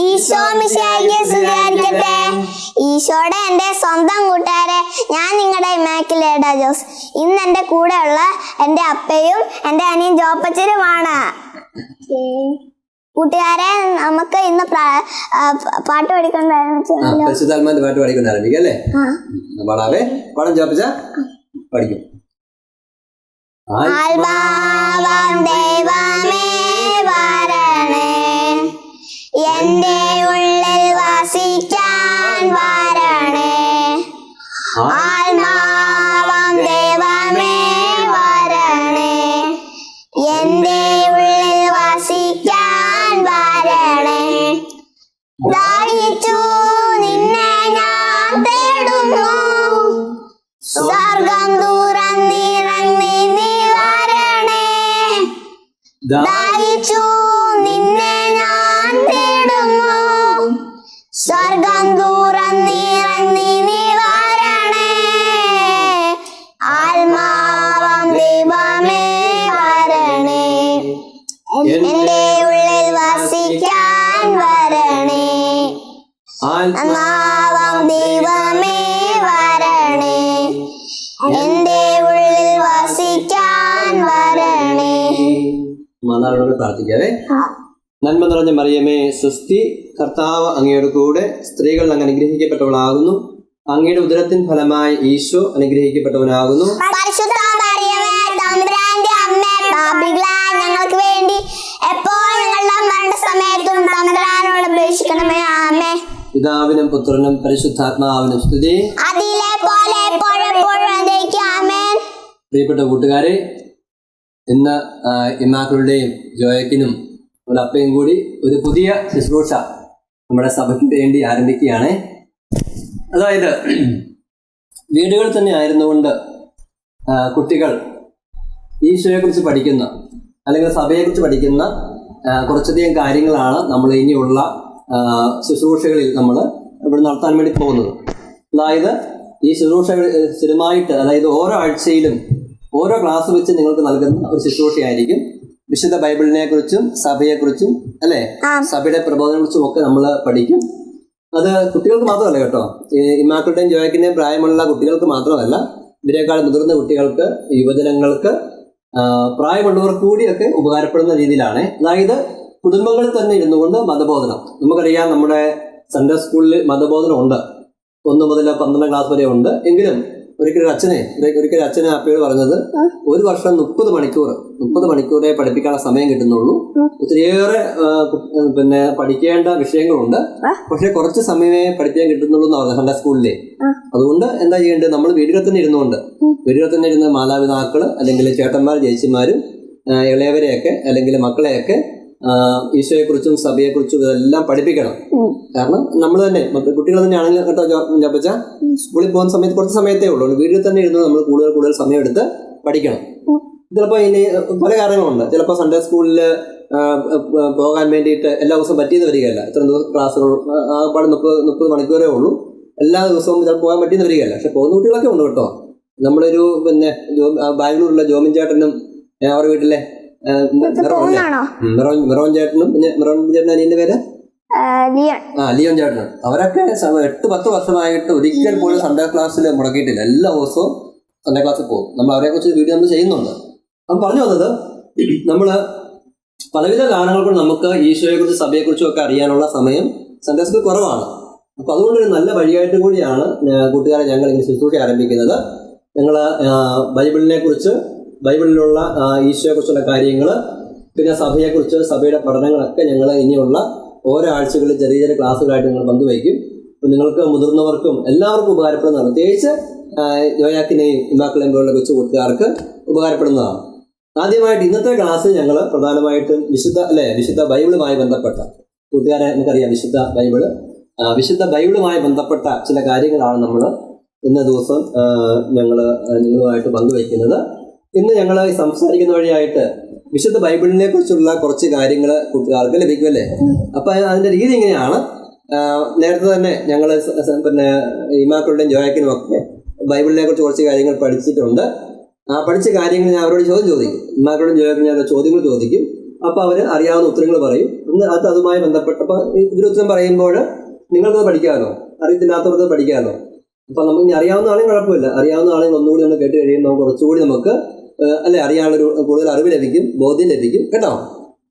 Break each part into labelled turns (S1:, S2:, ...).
S1: ഈശോ മിശിഹായ്ക്ക് സ്തുതിയായിരിക്കട്ടെ ഈശോടെ എന്റെ സ്വന്തം കൂട്ടുകാരെ ഞാൻ നിങ്ങളുടെ ഇമാക്കിലേഡ ജോസ്. ഇന്ന് എന്റെ കൂടെയുള്ള എന്റെ അപ്പയും എന്റെ അനിയൻ ജോപ്പച്ചനുമാണ്. കൂട്ടുകാരെ നമുക്ക് ഇന്ന് പാട്ട് പഠിക്കണ്ടായിരുന്നു.
S2: പാട്ട് പഠിക്കുന്ന ആരംഭിക്കാം അല്ലേ പാടാവേ. പാടാൻ ചോപ്പിച്ച പഠിക്കും. ആ-
S1: എന്റെ ഉള്ളിൽ വസിക്കാൻ വരണേ. ആത്മാവാം ദൈവമേ വരണേ. എന്റെ ഉള്ളിൽ വസിക്കാൻ വരണേ. ദാഹിച്ചു നിന്നെ ഞാൻ തേടുന്നു. സ്വർഗം തുറന്നിറങ്ങി നീ വരണേ. എന്റെ ഉള്ളിൽ വസിക്കാൻ വരണേ. ആത്മാവം ദൈവമേ വരണേ. എന്റെ ഉള്ളിൽ വസിക്കാൻ വരണേ.
S2: മാതാവിനോട് പ്രാർത്ഥിക്കാവേ. നന്മ നിറഞ്ഞ മറിയമേ സുസ്തി കർത്താവ് അങ്ങയുടെ കൂടെ സ്ത്രീകൾ അങ്ങ് അനുഗ്രഹിക്കപ്പെട്ടവളാകുന്നു. അങ്ങയുടെ ഉദരത്തിൻ ഫലമായി ഈശോ അനുഗ്രഹിക്കപ്പെട്ടവനാകുന്നു. പിതാവിനും പുത്രനും പരിശുദ്ധാത്മാവിനും സ്തുതി. പ്രിയപ്പെട്ട കൂട്ടുകാരെ ഇന്ന് ഇമാക്കളുടെയും ജോയക്കിനും നമ്മുടെ അപ്പയും കൂടി ഒരു പുതിയ ശുശ്രൂഷ നമ്മുടെ സഭയ്ക്ക് വേണ്ടി ആരംഭിക്കുകയാണ്. അതായത് വീടുകളിൽ തന്നെ ആയിരുന്നുകൊണ്ട് കുട്ടികൾ ഈശോയെക്കുറിച്ച് പഠിക്കുന്ന അല്ലെങ്കിൽ സഭയെക്കുറിച്ച് പഠിക്കുന്ന കുറച്ചധികം കാര്യങ്ങളാണ് നമ്മൾ ഇനിയുള്ള ശുശ്രൂഷകളിൽ നമ്മൾ ഇവിടെ നടത്താൻ വേണ്ടി പോകുന്നത്. അതായത് ഈ ശുശ്രൂഷകൾ സ്ഥിരമായിട്ട് അതായത് ഓരോ ആഴ്ചയിലും ഓരോ ക്ലാസ് വെച്ച് നിങ്ങൾക്ക് നൽകുന്ന ഒരു ശുശ്രൂഷയായിരിക്കും. വിശുദ്ധ ബൈബിളിനെ കുറിച്ചും സഭയെക്കുറിച്ചും അല്ലേ. സഭയുടെ പ്രബോധനെ കുറിച്ചും ഒക്കെ നമ്മൾ പഠിക്കും. അത് കുട്ടികൾക്ക് മാത്രമല്ല കേട്ടോ. ഈ ഇമാക്കളുടെയും ജോയക്കിന്റെയും പ്രായമുള്ള കുട്ടികൾക്ക് മാത്രമല്ല ഇവരെക്കാൾ മുതിർന്ന കുട്ടികൾക്ക് യുവജനങ്ങൾക്ക് പ്രായമുള്ളവർ കൂടിയൊക്കെ ഉപകാരപ്പെടുന്ന രീതിയിലാണ്. അതായത് കുടുംബങ്ങളിൽ തന്നെ ഇരുന്നുകൊണ്ട് മതബോധനം. നമുക്കറിയാം നമ്മുടെ സൺഡേ സ്കൂളിൽ മതബോധനം ഉണ്ട്. ഒന്ന് മുതൽ പന്ത്രണ്ടാം ക്ലാസ് വരെ ഉണ്ട്. എങ്കിലും ഒരിക്കലും അച്ഛനെ ഒരിക്കലും അച്ഛനെ അപ്പയോട് പറഞ്ഞത് ഒരു വർഷം മുപ്പത് മണിക്കൂർ മുപ്പത് മണിക്കൂറേ പഠിപ്പിക്കാനുള്ള സമയം കിട്ടുന്നുള്ളൂ. ഒത്തിരിയേറെ പിന്നെ പഠിക്കേണ്ട വിഷയങ്ങളുണ്ട്. പക്ഷെ കുറച്ച് സമയമേ പഠിക്കാൻ കിട്ടുന്നുള്ളൂ എന്ന് പറഞ്ഞു സൺഡേ സ്കൂളിലെ അതുകൊണ്ട് എന്താ ചെയ്യേണ്ടത്? നമ്മൾ വീടുകൾ തന്നെ ഇരുന്നുകൊണ്ട്
S1: വീടുകൾ
S2: വീടുകളിൽ തന്നെ ഇരുന്ന മാതാപിതാക്കൾ അല്ലെങ്കിൽ ചേട്ടന്മാർ ചേച്ചിമാരും ഇളയവരെയൊക്കെ അല്ലെങ്കിൽ മക്കളെയൊക്കെ ഈശോയെക്കുറിച്ചും സഭയെക്കുറിച്ചും ഇതെല്ലാം പഠിപ്പിക്കണം. കാരണം നമ്മൾ തന്നെ കുട്ടികൾ തന്നെ ആണെങ്കിലും കേട്ടോ ജപ്പച്ച സ്കൂളിൽ പോകുന്ന സമയത്ത് കുറച്ച് സമയത്തേ ഉള്ളൂ. വീട്ടിൽ തന്നെ ഇരുന്ന് നമ്മൾ കൂടുതൽ കൂടുതൽ സമയം എടുത്ത് പഠിക്കണം ചിലപ്പോൾ ഇനി പല കാര്യങ്ങളുണ്ട്. ചിലപ്പോൾ സൺഡേ സ്കൂളിൽ പോകാൻ വേണ്ടിയിട്ട് എല്ലാ ദിവസവും പറ്റിയെന്ന് വരികയല്ല. ഇത്ര ദിവസം ക്ലാസ്സുകൾ ആകപ്പാട് മുപ്പത് മുപ്പത് മണിക്കൂറേ ഉള്ളൂ. എല്ലാ ദിവസവും ചിലപ്പോൾ പോകാൻ പറ്റിയെന്ന് വരികയല്ല. പക്ഷെ പോകുന്ന കുട്ടികളൊക്കെ ഉണ്ട് കേട്ടോ. നമ്മളൊരു പിന്നെ ബാംഗ്ലൂരിലെ ജോമിൻ ചേട്ടനും അവരുടെ വീട്ടിലെ മെറോൻ ചേട്ടനും പിന്നെ മെറോൻ ചേട്ടൻ അനിയന്റെ പേര്? ആ ലിയോൻ ചേട്ടൻ അവരൊക്കെ എട്ട് പത്ത് വർഷമായിട്ട് ഒരിക്കൽ പോലും സൺഡേ ക്ലാസ്സിൽ മുടക്കിയിട്ടില്ല. എല്ലാ ദിവസവും സൺഡേ ക്ലാസ്സിൽ പോകും. നമ്മൾ അവരെ കുറിച്ച് വീഡിയോ നമ്മൾ ചെയ്യുന്നുണ്ട്. അപ്പം പറഞ്ഞു വന്നത് നമ്മൾ പലവിധ കാരണങ്ങൾ കൊണ്ട് നമുക്ക് ഈശോയെ കുറിച്ച് സഭയെ കുറിച്ചും ഒക്കെ അറിയാനുള്ള സമയം സൺഡേ സ്കൂൾ കുറവാണ്. അപ്പോൾ അതുകൊണ്ട് ഒരു നല്ല വഴിയായിട്ട് കൂടിയാണ് കൂട്ടുകാരെ ഞങ്ങൾ ഇങ്ങനെ ശുശ്രൂഷ ആരംഭിക്കുന്നത്. ഞങ്ങൾ ബൈബിളിനെ കുറിച്ച് ബൈബിളിലുള്ള ഈശോയെക്കുറിച്ചുള്ള കാര്യങ്ങൾ പിന്നെ സഭയെക്കുറിച്ച് സഭയുടെ പഠനങ്ങളൊക്കെ ഞങ്ങൾ ഇനിയുള്ള ഓരോ ആഴ്ചകളിൽ ചെറിയ ചെറിയ ക്ലാസ്സുകളായിട്ട് ഞങ്ങൾ പങ്കുവയ്ക്കും നിങ്ങൾക്ക് മുതിർന്നവർക്കും എല്ലാവർക്കും ഉപകാരപ്പെടുന്നതാണ്. പ്രത്യേകിച്ച് ജോയാക്കിനെയും ഇമാക്കളെയും പോലുള്ള കൊച്ചു കൂട്ടുകാർക്ക് ഉപകാരപ്പെടുന്നതാണ്. ആദ്യമായിട്ട് ഇന്നത്തെ ക്ലാസ് ഞങ്ങൾ പ്രധാനമായിട്ടും വിശുദ്ധ അല്ലെ വിശുദ്ധ ബൈബിളുമായി ബന്ധപ്പെട്ട കൂട്ടുകാരെ നമുക്കറിയാം വിശുദ്ധ ബൈബിൾ. വിശുദ്ധ ബൈബിളുമായി ബന്ധപ്പെട്ട ചില കാര്യങ്ങളാണ് നമ്മൾ ഇന്ന ദിവസം ഞങ്ങൾ നിങ്ങളുമായിട്ട് പങ്കുവയ്ക്കുന്നത് ഇന്ന് ഞങ്ങൾ സംസാരിക്കുന്ന വഴിയായിട്ട് വിശുദ്ധ ബൈബിളിനെ കുറിച്ചുള്ള കുറച്ച് കാര്യങ്ങൾ കൂട്ടുകാർക്ക് ലഭിക്കുമല്ലേ? അപ്പൊ അതിന്റെ രീതി ഇങ്ങനെയാണ് നേരത്തെ തന്നെ ഞങ്ങൾ പിന്നെ ഇമാക്കളുടെയും ജോയാക്കിനും ഒക്കെ ബൈബിളിനെ കുറിച്ച് കുറച്ച് കാര്യങ്ങൾ പഠിച്ചിട്ടുണ്ട്. ആ പഠിച്ച കാര്യങ്ങൾ ഞാൻ അവരോട് ചോദ്യം ചോദിക്കും. ഇമാക്കളുടെയും ജോയാക്കിനും ഞാൻ ചോദ്യങ്ങൾ ചോദിക്കും. അപ്പൊ അവർ അറിയാവുന്ന ഉത്തരങ്ങൾ പറയും. അത് അതുമായി ബന്ധപ്പെട്ടപ്പോൾ ഉത്തരം പറയുമ്പോൾ നിങ്ങൾക്കത് പഠിക്കാമല്ലോ അറിയത്തില്ലാത്തവർക്ക് പഠിക്കാമല്ലോ അപ്പൊ നമുക്ക് ഇനി അറിയാവുന്ന ആണെങ്കിൽ കുഴപ്പമില്ല. അറിയാവുന്ന ആണെങ്കിൽ ഒന്നുകൂടി ഒന്ന് കേട്ട് കഴിയുമ്പോൾ നമുക്ക് കുറച്ചുകൂടി നമുക്ക് അല്ലെ അറിയാനുള്ളൊരു കൂടുതൽ അറിവ് ലഭിക്കും ബോധ്യം ലഭിക്കും കേട്ടോ?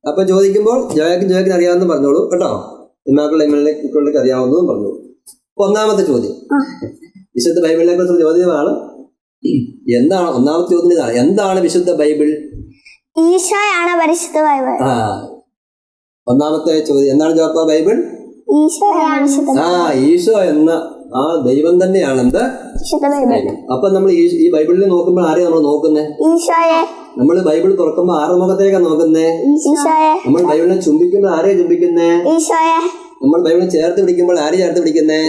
S2: അപ്പൊ ചോദിക്കുമ്പോൾ ജോയക്കും ജോയാക്കിന് അറിയാവുന്ന പറഞ്ഞോളൂ കേട്ടോ? ഇമാക്കളുടെ എമ്മിലേക്ക് അറിയാവുന്നതും പറഞ്ഞോളൂ. ഒന്നാമത്തെ ചോദ്യം. വിശുദ്ധ ബൈബിളിനെ കുറിച്ചുള്ള ചോദ്യമാണ് എന്താണ് ഒന്നാമത്തെ ചോദ്യം ഇതാണ്. എന്താണ് വിശുദ്ധ ബൈബിൾ?
S1: ഈശോയാണ് പരിശുദ്ധ ബൈബിൾ.
S2: ആ. ഒന്നാമത്തെ ചോദ്യം. എന്താണ് ജോപ്പ ബൈബിൾ? ആ ഈശോ എന്ന ആ ദൈവം തന്നെയാണ് എന്ത് അപ്പൊ നമ്മൾ ഈ ബൈബിളിൽ നോക്കുമ്പോൾ ആരെയാ നമ്മൾ
S1: നോക്കുന്നേ?
S2: നമ്മൾ ബൈബിൾ തുറക്കുമ്പോ ആറ് മുഖത്തേക്കാ നോക്കുന്നേ? നമ്മൾ ബൈബിളിനെ ചുംബിക്കുമ്പോൾ ആരെയാ ചുംബിക്കുന്നേ? നമ്മൾ ബൈബിളിനെ ചേർത്ത് പിടിക്കുമ്പോൾ ആരെയാ ചേർത്ത് പിടിക്കുന്നേ?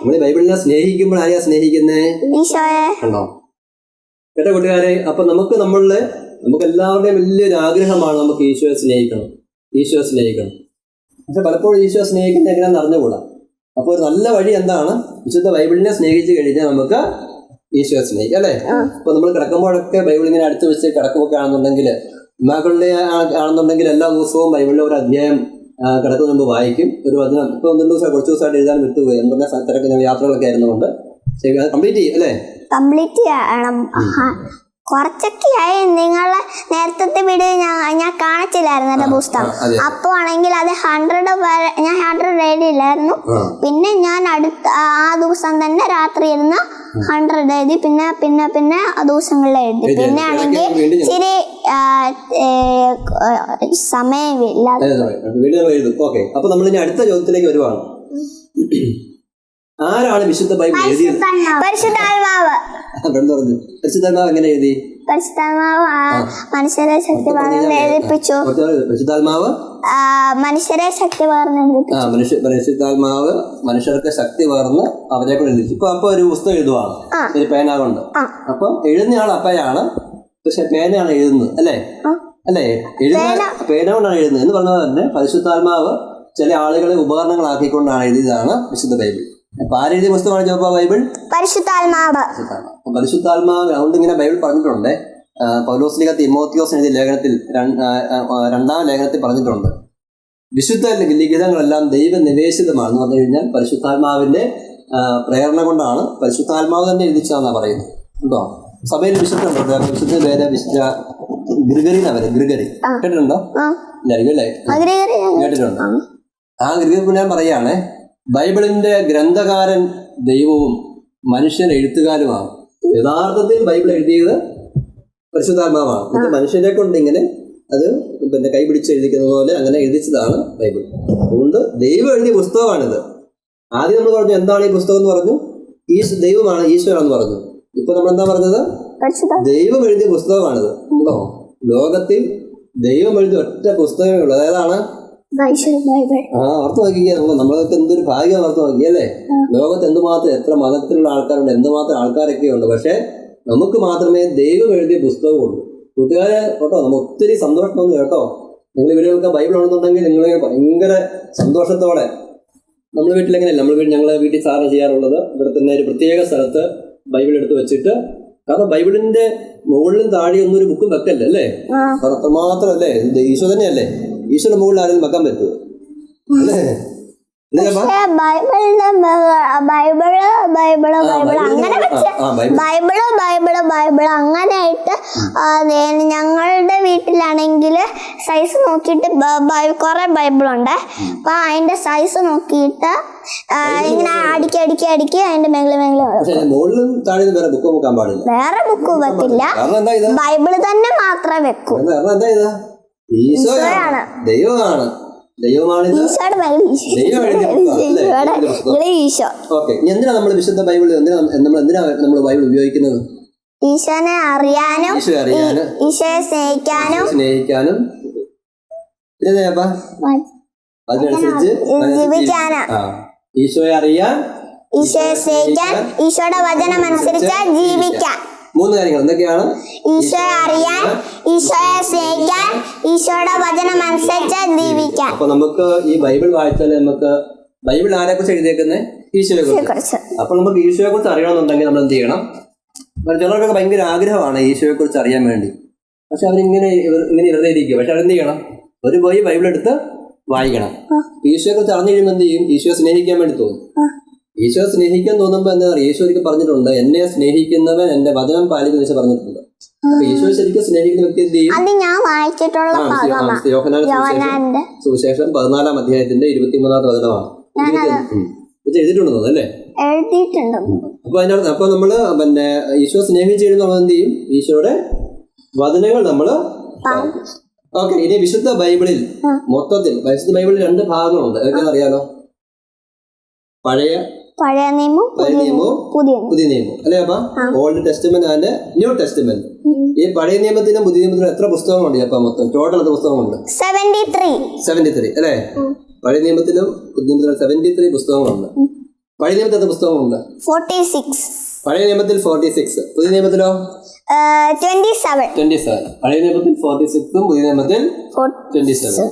S2: നമ്മൾ ബൈബിളിനെ സ്നേഹിക്കുമ്പോൾ ആരെയാ സ്നേഹിക്കുന്നേ? കണ്ടോ കേട്ടോ കൂട്ടുകാരെ അപ്പൊ നമുക്ക് നമ്മളിൽ നമുക്ക് എല്ലാവരുടെയും വലിയൊരു ആഗ്രഹമാണ് നമുക്ക് ഈശോയെ സ്നേഹിക്കണം. ഈശോയെ സ്നേഹിക്കണം. പക്ഷെ പലപ്പോഴും ഈശോയെ സ്നേഹിക്കുന്ന എങ്ങനെയാണെന്ന് അറിഞ്ഞുകൂടാ. അപ്പോൾ ഒരു നല്ല വഴി എന്താണ്? വിശുദ്ധ ബൈബിളിനെ സ്നേഹിച്ച് കഴിഞ്ഞാൽ നമുക്ക് ഈശോയെ സ്നേഹിക്കാം അല്ലേ? അപ്പൊ നമ്മൾ കിടക്കുമ്പോഴൊക്കെ ബൈബിൾ ഇങ്ങനെ അടുത്ത് വെച്ച് കിടക്കുമൊക്കെ ആണെന്നുണ്ടെങ്കിൽ ഉമ്മാക്കളുടെ ആ- ആണെന്നുണ്ടെങ്കിൽ എല്ലാ ദിവസവും ബൈബിളിലെ ഒരു അധ്യായം കിടക്കുന്ന മുമ്പ് വായിക്കും. ഒരു വചനം. ഇപ്പൊ ഒന്നും ദിവസം കുറച്ച് ദിവസമായിട്ട് എഴുതാൻ വിട്ടുപോയി. എന്ന് പറഞ്ഞാൽ തിരക്കുന്ന യാത്രകളൊക്കെ ആയിരുന്നുകൊണ്ട് കംപ്ലീറ്റ് ചെയ്യും അല്ലേ?
S1: കംപ്ലീറ്റ് ചെയ്യണം. കുറച്ചൊക്കെ ആയി. നിങ്ങളെ നേരത്തെ വീഡിയോ ഞാൻ ഞാൻ കാണിച്ചില്ലായിരുന്നു എന്റെ പുസ്തകം. അപ്പോൾ ആണെങ്കിൽ അത് ഹൺഡ്രഡ് വരെ ഞാൻ ഹൺഡ്രഡ് എഴുതിയില്ലായിരുന്നു പിന്നെ ഞാൻ അടുത്ത ആ ദിവസം തന്നെ രാത്രി ഇരുന്ന് ഹൺഡ്രഡ് എഴുതി പിന്നെ പിന്നെ പിന്നെ ആ ദിവസങ്ങളിൽ എഴുതി. പിന്നെ ആണെങ്കിൽ ഇച്ചിരി സമയമില്ല
S2: അപ്പൊ നമ്മൾ ഇനി അടുത്ത ചോദ്യത്തിലേക്ക് വരുവാണ്. ആരാണ് വിശുദ്ധ ബൈബിൾ എഴുതിയത്?
S1: പരിശുദ്ധാത്മാവ്
S2: ബ്രണ്ട് പറഞ്ഞു പരിശുദ്ധാത്മാവ് എങ്ങനെ എഴുതി?
S1: പരിശുദ്ധാത്മാവ് മനുഷ്യരെ ശക്തി എഴുതിപ്പിച്ചു.
S2: പരിശുദ്ധാത്മാവ്?
S1: മനുഷ്യരെ ശക്തി പകർന്ന്
S2: ആ മനുഷ്യ പരിശുദ്ധാത്മാവ് മനുഷ്യർക്ക് ശക്തി പകർന്ന് അവരെ കൂടെ എഴുതിച്ചു ഇപ്പൊ അപ്പൊ ഒരു പുസ്തകം എഴുതുവാണ്. ഒരു പേന കൊണ്ട്. അപ്പൊ എഴുതുന്ന ആൾ അപ്പയാണ്. പക്ഷെ പേനയാണ് എഴുതുന്നത് അല്ലേ. അല്ലേ? എഴുതുന്ന പേന. കൊണ്ടാണ് എഴുതുന്നത്. എന്ന് പറഞ്ഞാൽ തന്നെ പരിശുദ്ധാത്മാവ് ചില ആളുകളെ ഉപകരണങ്ങളാക്കിക്കൊണ്ടാണ് എഴുതിയതാണ് വിശുദ്ധ ബൈബിൾ. അപ്പൊ ആരെഴുതിയ പുസ്തകമാണ് ചോപ്പാ ബൈബിൾ.
S1: പരിശുദ്ധാത്മാവ്.
S2: പരിശുദ്ധാത്മാവ്. അതുകൊണ്ട് ഇങ്ങനെ ബൈബിൾ പറഞ്ഞിട്ടുണ്ട്. പൗലോസ്ലിക തിമോത്തിയോസ് എഴുതിയ ലേഖനത്തിൽ രണ്ടാം ലേഖനത്തിൽ പറഞ്ഞിട്ടുണ്ട്. വിശുദ്ധ ലിഖിതങ്ങളെല്ലാം ദൈവ നിവേശിതമാണെന്ന് പറഞ്ഞു കഴിഞ്ഞാൽ പരിശുദ്ധാത്മാവിന്റെ പ്രേരണ കൊണ്ടാണ് പരിശുദ്ധാത്മാവ് തന്നെ എഴുതിച്ചതെന്നാണ് പറയുന്നത്. കേട്ടോ സഭയിൽ വിശുദ്ധമുണ്ട് വിശുദ്ധ പേര് വിശുദ്ധ ഗ്രിഗറി എന്നാ പറയുന്നത്? ഗ്രിഗറി. കേട്ടിട്ടുണ്ടോ കേട്ടിട്ടുണ്ട്?
S1: ആ.
S2: ആ ഗ്രിഗറി ഞാൻ പറയാണ് ബൈബിളിന്റെ ഗ്രന്ഥകാരൻ ദൈവവും മനുഷ്യൻ എഴുത്തുകാരുമാണ്. യഥാർത്ഥത്തിൽ ബൈബിൾ എഴുതിയത് പരിശുദ്ധാത്മാവാണ്. മനുഷ്യനെ കൊണ്ട് ഇങ്ങനെ അത് പിന്നെ കൈപിടിച്ച് എഴുതിക്കുന്നത് പോലെ അങ്ങനെ എഴുതിച്ചതാണ് ബൈബിൾ. അതുകൊണ്ട് ദൈവം എഴുതിയ പുസ്തകമാണിത്. ആദ്യം നമ്മൾ പറഞ്ഞു എന്താണ് ഈ പുസ്തകം എന്ന് പറഞ്ഞു? ഈശ് ദൈവമാണ് ഈശ്വരാന്ന് പറഞ്ഞു. ഇപ്പൊ നമ്മൾ എന്താ പറഞ്ഞത്? ദൈവം എഴുതിയ പുസ്തകമാണിത്. ഉണ്ടോ ലോകത്തിൽ ദൈവം എഴുതിയ ഒറ്റ പുസ്തകമേ ഉള്ളൂ.
S1: ബൈബിൾ
S2: ആ നോക്കിക്കുക നമ്മളൊക്കെ എന്തൊരു ഭാഗ്യം അർത്ഥമാക്കിയല്ലേ? ലോകത്ത് എന്തുമാത്രം എത്ര മതത്തിലുള്ള ആൾക്കാരുണ്ട് എന്തുമാത്രം ആൾക്കാരൊക്കെ ഉണ്ട്. പക്ഷെ നമുക്ക് മാത്രമേ ദൈവം എഴുതിയ പുസ്തകമുള്ളൂ കൂട്ടുകാരെ കേട്ടോ നമ്മൾ ഒത്തിരി സന്തോഷം തോന്നി കേട്ടോ. നിങ്ങൾ വീടുകൾക്ക് ബൈബിൾ ഉണ്ടെന്നുണ്ടെങ്കിൽ നിങ്ങൾ ഭയങ്കര സന്തോഷത്തോടെ നമ്മൾ വീട്ടിലെങ്ങനെയല്ല നമ്മൾ വീട്ടിൽ ഞങ്ങൾ വീട്ടിൽ സാധനം ചെയ്യാറുള്ളത് ഇവിടെ തന്നെ ഒരു പ്രത്യേക സ്ഥലത്ത് ബൈബിൾ എടുത്ത് വെച്ചിട്ട്. കാരണം ബൈബിളിന്റെ മുകളിലും താഴെയൊന്നും ഒന്നും ഒരു ബുക്കും വെക്കല്ലേ അല്ലേ അത്രമാത്രമല്ലേ ഈശോ തന്നെയല്ലേ? ഈശോയുടെ മുകളിൽ ആരെങ്കിലും വെക്കാൻ പറ്റുമോ? അല്ലേ?
S1: ബൈബിളിന്റെ
S2: ബൈബിൾ
S1: ബൈബിൾ
S2: ബൈബിൾ
S1: അങ്ങനെ.
S2: ബൈബിൾ
S1: ബൈബിൾ ബൈബിൾ അങ്ങനെയായിട്ട് ഞങ്ങളുടെ വീട്ടിലാണെങ്കിൽ സൈസ് നോക്കിയിട്ട് കുറെ ബൈബിളുണ്ട്. അപ്പൊ അതിന്റെ സൈസ് നോക്കിയിട്ട് ഇങ്ങനെ അടിക്കി അടിക്കി അടിക്കി അതിന്റെ
S2: മേഖല മേഖല വേറെ ബുക്ക് വെക്കാൻ പാടില്ല.
S1: വേറെ ബുക്ക് വെക്കില്ല. ബൈബിൾ തന്നെ മാത്രമേ വെക്കൂ.
S2: ഈശോയാണ്. ദൈവമാണ്.
S1: ദൈവമാണ് ഈശോ.
S2: ഓക്കെ. എന്തിനാ നമ്മൾ വിശുദ്ധ ബൈബിൾ എന്തിനാ നമ്മൾ എന്തിനാ നമ്മൾ ബൈബിൾ ഉപയോഗിക്കുന്നത്?
S1: ഈശോനെ അറിയാനും
S2: ഈശോ അറിയാനും
S1: ഈശോയെ സ്നേഹിക്കാനും.
S2: സ്നേഹിക്കാനും. അതിനനുസരിച്ച് ഈശോയെ അറിയാൻ
S1: ഈശോയെ സ്നേഹിക്കാൻ ഈശോയുടെ വചനം അനുസരിച്ച് ജീവിക്കാൻ.
S2: മൂന്ന് കാര്യങ്ങൾ. എന്തൊക്കെയാണ്?
S1: ഈശോയെ അറിയാൻ ഈശോയെ സ്നേഹിക്കാൻ ഈശോയുടെ വചനം അനുസരിച്ച് ജീവിക്കാൻ.
S2: അപ്പൊ നമുക്ക് ഈ ബൈബിൾ വായിച്ചാൽ നമുക്ക് ബൈബിൾ ആരെ കുറിച്ച് എഴുതിയേക്കുന്നത് ഈശോയെ കുറിച്ച്. അപ്പൊ നമുക്ക് ഈശോയെ കുറിച്ച് അറിയണമെന്നുണ്ടെങ്കിൽ നമ്മൾ എന്ത് ചെയ്യണം? ചിലർക്കൊക്കെ ഭയങ്കര ആഗ്രഹമാണ് ഈശോയെ കുറിച്ച് അറിയാൻ വേണ്ടി. പക്ഷെ അവരിങ്ങനെ ഇങ്ങനെ വെറുതെ ഇരിക്കും പക്ഷെ അവരെന്ത് ചെയ്യണം? ഒരു പോയി ബൈബിൾ എടുത്ത് വായിക്കണം. ഈശോയെ കുറിച്ച് അറിഞ്ഞു കഴിയുമ്പോൾ എന്ത് ചെയ്യും? ഈശോയെ സ്നേഹിക്കാൻ വേണ്ടി തോന്നും. ഈശോയെ സ്നേഹിക്കാൻ തോന്നുമ്പോൾ എന്താ പറയുക? ഈശോ ഒരിക്കൽ പറഞ്ഞിട്ടുണ്ട് എന്നെ സ്നേഹിക്കുന്നവൻ എന്റെ വചനം പാലിക്കുന്ന വെച്ച് പറഞ്ഞിട്ടുണ്ട്. അപ്പൊ ഈശോ ശരിക്കും സ്നേഹിക്കുന്ന വ്യക്തി എന്ത് ചെയ്യും? സുവിശേഷം പതിനാലാം അധ്യായത്തിന്റെ ഇരുപത്തിമൂന്നാമത്തെ വചനമാണ്. എഴുതിയിട്ടുണ്ടോ. അല്ലേ അപ്പൊ അതിനകത്ത് അപ്പൊ നമ്മൾ പിന്നെ ഈശോ സ്നേഹിച്ചിരുന്ന നമ്മൾ എന്ത് ചെയ്യും? ഈശോയുടെ വചനങ്ങൾ നമ്മൾ ഓക്കെ ഇനി വിശുദ്ധ ബൈബിളിൽ മൊത്തത്തിൽ വിശുദ്ധ ബൈബിളിൽ രണ്ട് ഭാഗങ്ങളുണ്ട്. ഏതൊക്കെയാണെന്ന് അറിയാലോ? പഴയ
S1: പഴയ നിയമം
S2: പഴയ നിയമവും.
S1: പുതിയ നിയമം
S2: നിയമവും. അല്ലേ അപ്പൊ? Old Testament and New Testament ഈ പഴയ നിയമത്തിലും പുതിയ നിയമത്തിലും എത്ര പുസ്തകങ്ങളുണ്ട് അപ്പൊ മൊത്തം? ടോട്ടൽ എത്ര പുസ്തകങ്ങളുണ്ട്?
S1: സെവന്റി ത്രീ
S2: സെവന്റി ത്രീ അല്ലേ പഴയ നിയമത്തിലും പുതിയ നിയമത്തിലും സെവന്റി ത്രീ പുസ്തകങ്ങളുണ്ട് പഴയ നിയമത്തിൽ എത്ര പുസ്തകങ്ങളുണ്ട്?
S1: ഫോർട്ടി സിക്സ്
S2: പഴയ നിയമത്തിൽ ഫോർട്ടി സിക്സ് പുതിയ നിയമത്തിലോ?
S1: ട്വന്റി സെവൻ
S2: ട്വന്റി സെവൻ പഴയ നിയമത്തിൽ ഫോർട്ടി സിക്സും പുതിയ നിയമത്തിൽ ട്വന്റി സെവൻ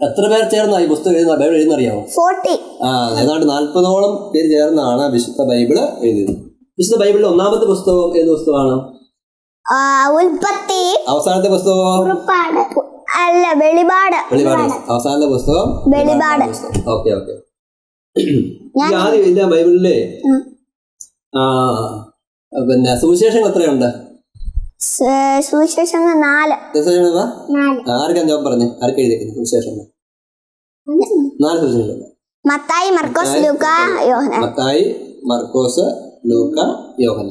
S2: എത്ര പേർ ചേർന്നാ ഈ പുസ്തകം എഴുതുന്ന ബൈബിൾ എഴുതുന്നറിയാമോ
S1: ഫോർട്ടി.
S2: ആ ഏതാണ്ട് നാൽപ്പതോളം പേര് ചേർന്നാണ് വിശുദ്ധ ബൈബിൾ എഴുതിയത്. വിശുദ്ധ ബൈബിളിലെ ഒന്നാമത്തെ പുസ്തകം ഏത് പുസ്തകമാണ്?
S1: ഉൽപ്പത്തി.
S2: അവസാനത്തെ
S1: പുസ്തകം അല്ല വെളിപാട്.
S2: വെളിപാട്. അവസാനത്തെ പുസ്തകം?
S1: വെളിപാട്.
S2: Okay okay. ആദ്യം ബൈബിളിലെ ആ പിന്നെ സുവിശേഷങ്ങൾ എത്രയുണ്ട്?
S1: സുവിശേഷങ്ങൾ നാല്.
S2: സുവിശേഷങ്ങൾ
S1: നാല്.
S2: ആ, ആർക്കാ ജോബ് പറഞ്ഞേ? ആർക്ക് എഴുതിയിരിക്കുന്നു സുവിശേഷങ്ങൾ? നാല് സുവിശേഷങ്ങൾ
S1: മത്തായി മർക്കോസ് ലൂക്ക യോഹന
S2: മത്തായി മർക്കോസ് ലൂക്ക യോഹന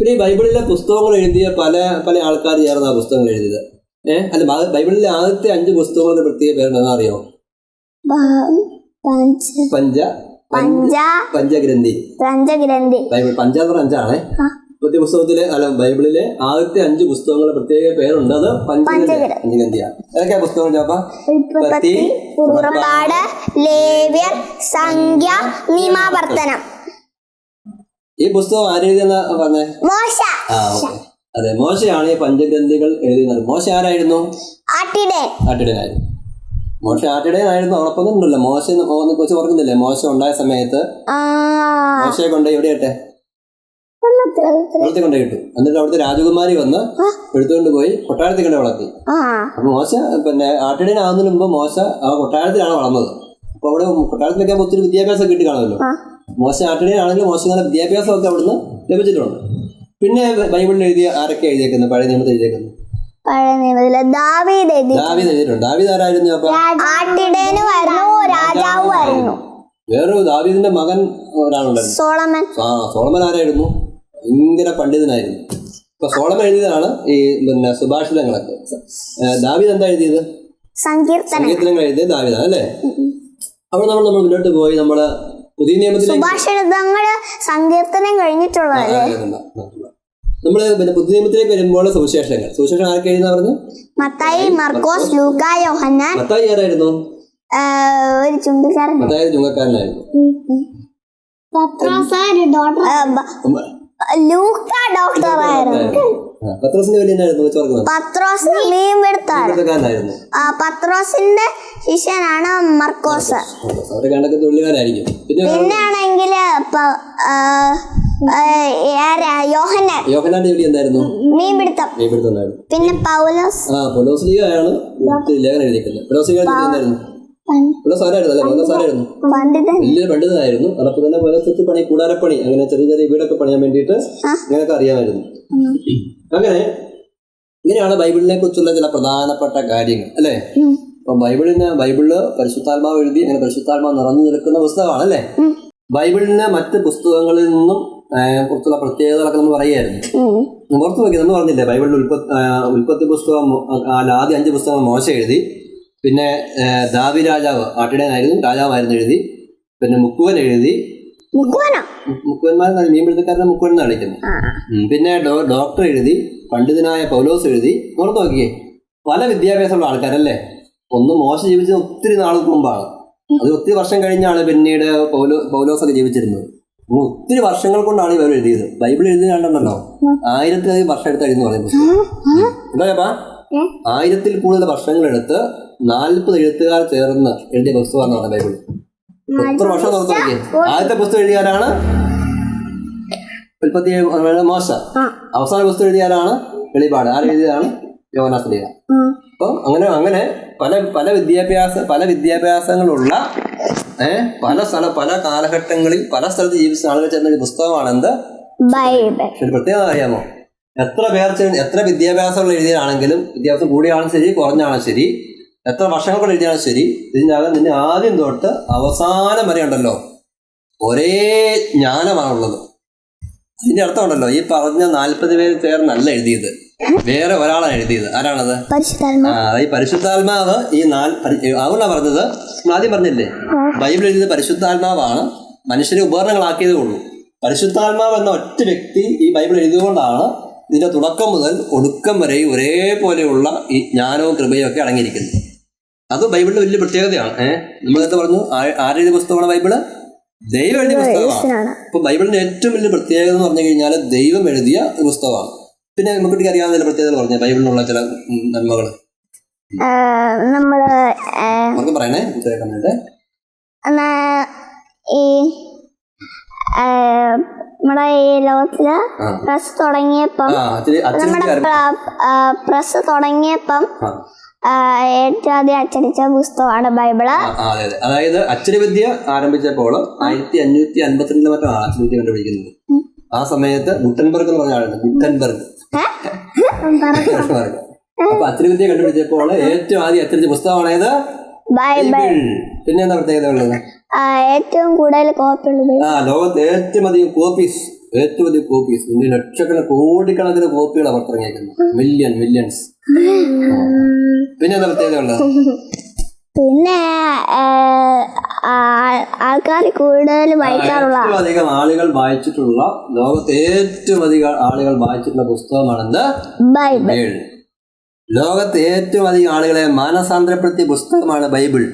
S2: പിന്നെ ഈ ബൈബിളിലെ പുസ്തകങ്ങൾ എഴുതിയ പല പല ആൾക്കാർ ചേർന്ന പുസ്തകങ്ങൾ എഴുതിയത്. ഏഹ് അല്ല ബൈബിളിലെ ആദ്യത്തെ അഞ്ച് പുസ്തകങ്ങളുടെ പ്രത്യേക പേരുണ്ടെന്ന് അറിയോ? പഞ്ച.
S1: പഞ്ച
S2: പഞ്ചഗ്രന്ഥി.
S1: പഞ്ചഗ്രന്ഥി.
S2: ബൈബിൾ പഞ്ചാന്ന് പറഞ്ഞ അഞ്ചാണേ. പുസ്തകത്തിലെ അല്ല ബൈബിളിലെ ആദ്യത്തെ അഞ്ച് പുസ്തകങ്ങളുടെ പ്രത്യേക പേരുണ്ട്. അത് പഞ്ചഗ്രന്ഥി
S1: പഞ്ചഗ്രന്ഥി.
S2: പഞ്ചഗ്രന്ഥിയാണ് ഏതൊക്കെയാ പുസ്തകം ചോപ്പാ
S1: ഉൽപ്പത്തി പുറപ്പാട് ലേവ്യർ സംഖ്യ നിയമാവർത്തനം
S2: ഈ പുസ്തകം ആരെഴുതിയെന്നാ പറഞ്ഞേ?
S1: മോശ.
S2: ആ ഓക്കെ. അതെ മോശയാണ് ഈ പഞ്ചഗ്രന്ഥികൾ എഴുതുന്നത് മോശ ആരായിരുന്നു?
S1: ആട്ടിടേൻ
S2: ആട്ടിടനായിരുന്നു മോശ ആട്ടിടനായിരുന്നു ഉറപ്പൊന്നും ഉണ്ടല്ലോ മോശ കുറിച്ച് ഓർക്കുന്നില്ലേ? മോശ ഉണ്ടായ സമയത്ത്. മോശയെ കൊണ്ട് എവിടെ വെള്ളത്തിൽ കൊണ്ട് കിട്ടും. എന്നിട്ട് അവിടുത്തെ രാജകുമാരി വന്ന് എടുത്തുകൊണ്ട് പോയി കൊട്ടാരത്തിൽ കൊണ്ട് വളർത്തി. അപ്പൊ മോശ പിന്നെ ആട്ടിടനാകുന്നതിന് മുമ്പ് മോശ ആ കൊട്ടാരത്തിലാണ് വളർന്നത്. അപ്പൊ അവിടെ കൊട്ടാരത്തിലൊക്കെ ഒത്തിരി വിദ്യാഭ്യാസം കിട്ടി കാണുമല്ലോ. മോശ ആട്ടിടനാണെങ്കിൽ മോശം നല്ല വിദ്യാഭ്യാസമൊക്കെ അവിടുന്ന് ലഭിച്ചിട്ടുണ്ട്. പിന്നെ ബൈബിളിൽ എഴുതിയ ആരൊക്കെ എഴുതിയേക്കുന്നത്? പഴയ നിയമത്തിൽ എഴുതിയേക്കുന്നത്?
S1: പഴയ നിയമത്തിലെ ദാവീദ്
S2: ദാവീദ് എഴുതിയിട്ടുണ്ട്. ആരായിരുന്നു വേറൊരു ദാവീദിന്റെ മകൻ ഒരാളുണ്ടായിരുന്നു.
S1: സോളമൻ.
S2: ആ സോളമൻ ആരായിരുന്നു? ഭയങ്കര പണ്ഡിതനായിരുന്നു. ഇപ്പൊ സോളം എഴുതിയതാണ് ഈ പിന്നെ സുഭാഷിതങ്ങളൊക്കെ. ദാവിദ് എന്താ എഴുതിയത്? സങ്കീർത്തനങ്ങൾ എഴുതിയത് ദാവിദാണ് അല്ലേ? അവിടെ നമ്മൾ നമ്മൾ മുന്നോട്ട് പോയി നമ്മൾ പുതിയ നിയമത്തിലേക്ക്
S1: സങ്കീർത്തനം കഴിഞ്ഞിട്ടുള്ളതല്ലേ?
S2: നമ്മൾ പിന്നെ പുതിയ നിയമത്തിലേക്ക് വരുമ്പോൾ സുവിശേഷങ്ങൾ. സുവിശേഷം ആർക്ക് എഴുതുന്ന പറഞ്ഞു?
S1: മത്തായി മർക്കോസ് ലൂക്ക യോഹന്നാൻ.
S2: മത്തായി ആരായിരുന്നു?
S1: ഒരു ചുങ്കക്കാരൻ.
S2: മത്തായി ചുങ്കക്കാരനായിരുന്നു.
S1: ലൂക്ക
S2: ഓർക്കുന്നത്
S1: പത്രോസ് ആ പത്രോസിന്റെ ശിഷ്യനാണ് മർക്കോസ്.
S2: പിന്നെ
S1: ആണെങ്കിൽ
S2: ജോലി എന്തായിരുന്നു?
S1: മീൻപിടുത്തം പിന്നെ പൗലോസ്.
S2: ആ പൊലോസ്ലിയാണ് ലേഖനം എഴുതിക്കുന്നത് പൊലോസ്ലിക എന്തായിരുന്നു?
S1: പണ്ഡിതൻ
S2: വലിയൊരു പണ്ഡിതനായിരുന്നു അതപ്പോൾ തന്നെ. പൊലോസത്ത് പണി കൂടാരപ്പണി അങ്ങനെ ചെറിയ ചെറിയ വീടൊക്കെ പണിയാൻ വേണ്ടിയിട്ട്
S1: ആ.
S2: ഇങ്ങനെയൊക്കെ അറിയാമായിരുന്നു. അങ്ങനെ ഇങ്ങനെയാണ് ബൈബിളിനെ കുറിച്ചുള്ള ചില പ്രധാനപ്പെട്ട കാര്യങ്ങൾ അല്ലേ. അപ്പൊ ബൈബിളിന് ബൈബിളിൽ പരിശുദ്ധാത്മാവ് എഴുതി അങ്ങനെ പരിശുദ്ധാത്മാവ് നിറഞ്ഞു നിൽക്കുന്ന പുസ്തകമാണ് അല്ലേ? ബൈബിളിന് മറ്റ് പുസ്തകങ്ങളിൽ നിന്നും കുറിച്ചുള്ള പ്രത്യേകതകളൊക്കെ നമ്മൾ പറയുമായിരുന്നു. പുറത്തു നോക്കി നമ്മൾ പറഞ്ഞില്ലേ ബൈബിളിൽ ഉൽപ്പത്തി ഉൽപ്പത്തി പുസ്തകം ആദ്യ അഞ്ച് പുസ്തകം മോശം എഴുതി. പിന്നെ ദാവി രാജാവ് ആട്ടിടയനായിരുന്നു രാജാവായിരുന്നു എഴുതി പിന്നെ മുക്കുവൻ എഴുതി മുക്കുവന്മാർ മീൻപിടുത്തക്കാരനെ മുക്കുവൻ എന്നാണ് വിളിക്കുന്നത് പിന്നെ ഡോക്ടർ എഴുതി പണ്ഡിതനായ പൗലോസ് എഴുതി ഓർത്ത് നോക്കിയേ പല വിദ്യാഭ്യാസമുള്ള ആൾക്കാരല്ലേ ഒന്ന് മോശം ജീവിച്ചത് ഒത്തിരി നാൾക്ക് മുമ്പാണ് അത് ഒത്തിരി വർഷം കഴിഞ്ഞാണ് പിന്നീട് പൗലോ പൗലോസൊക്കെ ജീവിച്ചിരുന്നത് ഒത്തിരി വർഷങ്ങൾ കൊണ്ടാണ് ഇവർ എഴുതിയത് ബൈബിൾ എഴുതി കണ്ടല്ലോ ആയിരത്തിലധികം വർഷം എടുത്ത് എഴുതി പറയുന്നത് എന്താ? ആയിരത്തിൽ കൂടുതൽ വർഷങ്ങൾ എടുത്ത് നാൽപ്പത് എഴുത്തുകാർ ചേർന്ന് എഴുതിയ പുസ്തകമാണ് ബൈബിൾ. എത്ര വർഷം തുറന്നു നോക്കിയേ ആദ്യത്തെ പുസ്തകം എഴുതിയാരാണ് ഉൽപ്പത്തി മോശ. അവസാന പുസ്തകം എഴുതിയാരാണ് വെളിപാട്. ആ യോനാസ്ലിയ
S1: യോനാസ്ത്രീയ
S2: അപ്പം അങ്ങനെ അങ്ങനെ പല പല വിദ്യാഭ്യാസ പല വിദ്യാഭ്യാസങ്ങളുള്ള ഏഹ് പല സ്ഥല പല കാലഘട്ടങ്ങളിൽ പല സ്ഥലത്ത് ജീവിച്ച ആളുകൾ ചേർന്ന ഒരു പുസ്തകമാണ് എന്ത്
S1: ബൈബിൾ
S2: പ്രത്യേകത അറിയാമോ? എത്ര പേർ എത്ര വിദ്യാഭ്യാസമുള്ള എഴുതിയാണെങ്കിലും വിദ്യാഭ്യാസം കൂടിയാണെങ്കിലും ശരി കുറഞ്ഞാണ് ശരി എത്ര വർഷങ്ങൾ കൊണ്ട് എഴുതിയാലും ശരി ഇതിനകം നിന്നെ ആദ്യം തൊട്ട് അവസാനം വരെ ഉണ്ടല്ലോ. ഒരേ ജ്ഞാനമാണുള്ളത്. ഇതിന്റെ അർത്ഥം ഉണ്ടല്ലോ ഈ പറഞ്ഞ നാൽപ്പത് പേര് ചേർന്നല്ല എഴുതിയത്. വേറെ ഒരാളാണ് എഴുതിയത്. ആരാണത്? ആ ഈ പരിശുദ്ധാത്മാവ് ഈ നാല് അതുകൊണ്ടാണ് പറഞ്ഞത്. ആദ്യം പറഞ്ഞില്ലേ? ബൈബിൾ എഴുതിയത് പരിശുദ്ധാത്മാവാണ്. മനുഷ്യരെ ഉപകരണങ്ങളാക്കിയതേ ഉള്ളൂ. പരിശുദ്ധാത്മാവ് എന്ന ഒറ്റ വ്യക്തി ഈ ബൈബിൾ എഴുതിയതുകൊണ്ടാണ് ഇതിന്റെ തുടക്കം മുതൽ ഒടുക്കം വരെ ഒരേപോലെയുള്ള ഈ ജ്ഞാനവും കൃപയും ഒക്കെ അടങ്ങിയിരിക്കുന്നു. അത് ബൈബിളിന്റെ വലിയ പ്രത്യേകതയാണ്. ഏഹ് നമ്മളെന്താ പറഞ്ഞു ആ- ആരെഴുതിയ പുസ്തകമാണ് ബൈബിൾ? ദൈവം എഴുതിയ പുസ്തകമാണ്. അപ്പൊ ബൈബിളിന്റെ ഏറ്റവും വലിയ പ്രത്യേകത എന്ന് പറഞ്ഞു കഴിഞ്ഞാൽ ദൈവം എഴുതിയ ഒരു പുസ്തകമാണ്. പിന്നെ നമുക്ക് അറിയാവുന്ന ചില പ്രത്യേകതകൾ പറഞ്ഞു ബൈബിളിനുള്ള ചില നന്മകൾ നമ്മൾ പറയണേ
S1: ഈ നമ്മുടെ ഈ
S2: ലോകത്തിൽ.
S1: പ്രസ് തുടങ്ങിയപ്പം നമ്മുടെ പ്രസ് തുടങ്ങിയപ്പം ഏറ്റവും ആദ്യം അച്ചടിച്ച പുസ്തകമാണ്
S2: ബൈബിൾ. അതായത് അച്ചടിവിദ്യ ആരംഭിച്ചപ്പോൾ ആയിരത്തി അഞ്ഞൂറ്റി അൻപത്തിരണ്ട് മറ്റാണ് അച്ചടിവിദ്യ കണ്ടുപിടിക്കുന്നത്. ആ സമയത്ത് ഗുട്ടൻബർഗ് എന്ന് പറഞ്ഞ ആളുണ്ട് ഗുട്ടൻബർഗ്. അപ്പൊ അച്ചടിവിദ്യ കണ്ടുപിടിച്ചപ്പോൾ ഏറ്റവും ആദ്യം അച്ചടിച്ച പുസ്തകമാണേത്?
S1: ബൈബിൾ.
S2: പിന്നെ എന്താ പ്രത്യേകത ഉള്ളത്?
S1: ഏറ്റവും കൂടുതൽ കോപ്പിയുള്ളത്
S2: ആ ലോകത്ത് ഏറ്റവും അധികം കോപ്പീസ് ഏറ്റവും അധികം കോപ്പീസ് ഇതിന് ലക്ഷക്കണക്കിന് കോടിക്കണക്കിന് കോപ്പികളാണ് പുറത്തിറങ്ങിയിരിക്കുന്നത് മില്യൺ മില്യൺസ് പിന്നെ എന്താ പ്രത്യേകത ഉള്ളത്?
S1: പിന്നെ ആൾക്കാർ കൂടുതൽ വായിക്കാറുള്ള
S2: ഏറ്റവും അധികം ആളുകൾ വായിച്ചിട്ടുള്ള ലോകത്തെ ഏറ്റവും അധികം ആളുകൾ വായിച്ചിട്ടുള്ള പുസ്തകമാണെന്ത്
S1: ബൈബിൾ.
S2: ലോകത്ത് ഏറ്റവും അധികം ആളുകളെ മാനസാന്തരപ്പെടുത്തിയ പുസ്തകമാണ് ബൈബിൾ.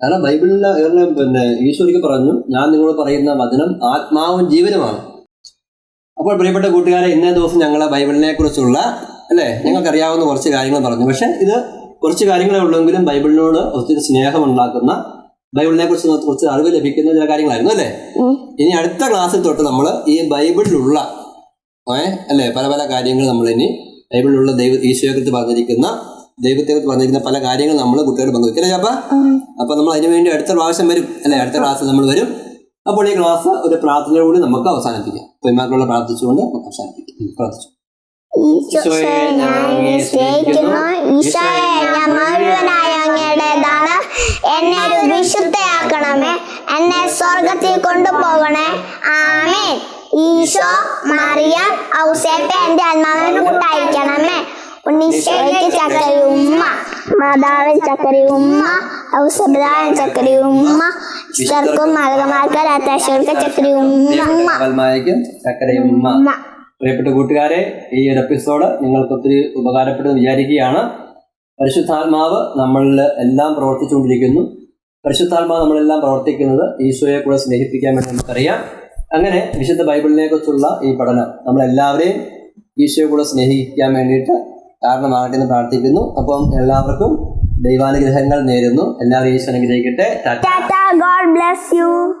S2: കാരണം ബൈബിളിലെ പിന്നെ ഈശോയ്ക്ക് പറഞ്ഞു ഞാൻ നിങ്ങളോട് പറയുന്ന വചനം ആത്മാവും ജീവനുമാണ്. അപ്പോൾ പ്രിയപ്പെട്ട കൂട്ടുകാരെ ഇന്നേ ദിവസം ഞങ്ങൾ ബൈബിളിനെ കുറിച്ചുള്ള അല്ലേ ഞങ്ങൾക്കറിയാവുന്ന കുറച്ച് കാര്യങ്ങൾ പറഞ്ഞു. പക്ഷെ ഇത് കുറച്ച് കാര്യങ്ങളെ ഉള്ളെങ്കിലും ബൈബിളിനോട് ഒത്തിരി സ്നേഹം ഉണ്ടാക്കുന്ന ബൈബിളിനെ കുറിച്ച് കുറച്ച് അറിവ് ലഭിക്കുന്ന ചില കാര്യങ്ങളായിരുന്നു അല്ലേ? ഇനി അടുത്ത ക്ലാസ്സിൽ തൊട്ട് നമ്മൾ ഈ ബൈബിളിലുള്ള ഏ അല്ലേ പല പല കാര്യങ്ങൾ നമ്മൾ ഇനി ബൈബിളിലുള്ള ദൈവ ഈശോയെ കുറിച്ച് പറഞ്ഞിരിക്കുന്ന ദൈവത്തെ കുറിച്ച് പറഞ്ഞിരിക്കുന്ന പല കാര്യങ്ങൾ നമ്മൾ കുട്ടികളുടെ പങ്കുവെക്കും. അല്ലേ ചാപ്പ? അപ്പൊ നമ്മൾ അതിനു വേണ്ടി അടുത്ത പ്രാവശ്യം വരും. അല്ലെ അടുത്ത ക്ലാസ്സിൽ നമ്മൾ വരും. അപ്പോൾ ഈ ക്ലാസ് ഒരു പ്രാർത്ഥനയോടുകൂടി നമുക്ക് അവസാനിപ്പിക്കാം. പെരുമാക്കളുള്ള പ്രാർത്ഥിച്ചുകൊണ്ട് നമുക്ക് അവസാനിപ്പിക്കാം. പ്രാർത്ഥിച്ചു.
S1: ഈശോയെ ഞാൻ അങ്ങയെ സ്നേഹിക്കുന്നു ഈശോയെ ഞാൻ മുഴുവനായ അങ്ങയുടേതാണ് എന്നെ ഒരു വിശുദ്ധയാക്കണമേ എന്നെ സ്വർഗത്തിൽ കൊണ്ടുപോകണേ ആമേൻ ഈശോ മറിയ ഔസേപ്പ എന്റെ ആത്മാവിന് കൂട്ടായിരിക്കണമേ ഉണ്ണീശോയ്ക്ക് ചക്കരി ഉമ്മ മാതാവിൻ ചക്കരി ഉമ്മ ഔസപിതാവിൻ ചക്കരി ഉമ്മ ഇഷ്ടർക്കും മകമാർക്ക് രാത്താശ്വർക്ക് ചക്കരി ഉമ്മ.
S2: ഉമ്മ. പ്രിയപ്പെട്ട കൂട്ടുകാരെ ഈ ഒരു എപ്പിസോഡ് നിങ്ങൾക്ക് ഒത്തിരി ഉപകാരപ്പെടുമെന്ന് വിചാരിക്കുകയാണ്. പരിശുദ്ധാത്മാവ് നമ്മളിൽ എല്ലാം പ്രവർത്തിച്ചുകൊണ്ടിരിക്കുന്നു. പരിശുദ്ധാത്മാവ് നമ്മളെല്ലാം പ്രവർത്തിക്കുന്നത് ഈശോയെ കൂടെ സ്നേഹിപ്പിക്കാൻ വേണ്ടി നമുക്കറിയാം. അങ്ങനെ വിശുദ്ധ ബൈബിളിനെ കുറിച്ചുള്ള ഈ പഠനം നമ്മളെല്ലാവരെയും ഈശോയെ കൂടെ സ്നേഹിക്കാൻ വേണ്ടിയിട്ട് കാരണമാകട്ടെ എന്ന് പ്രാർത്ഥിക്കുന്നു. അപ്പം എല്ലാവർക്കും ദൈവാനുഗ്രഹങ്ങൾ നേരുന്നു. എല്ലാവരും ഈശോ അനുഗ്രഹിക്കട്ടെ.
S1: God bless you.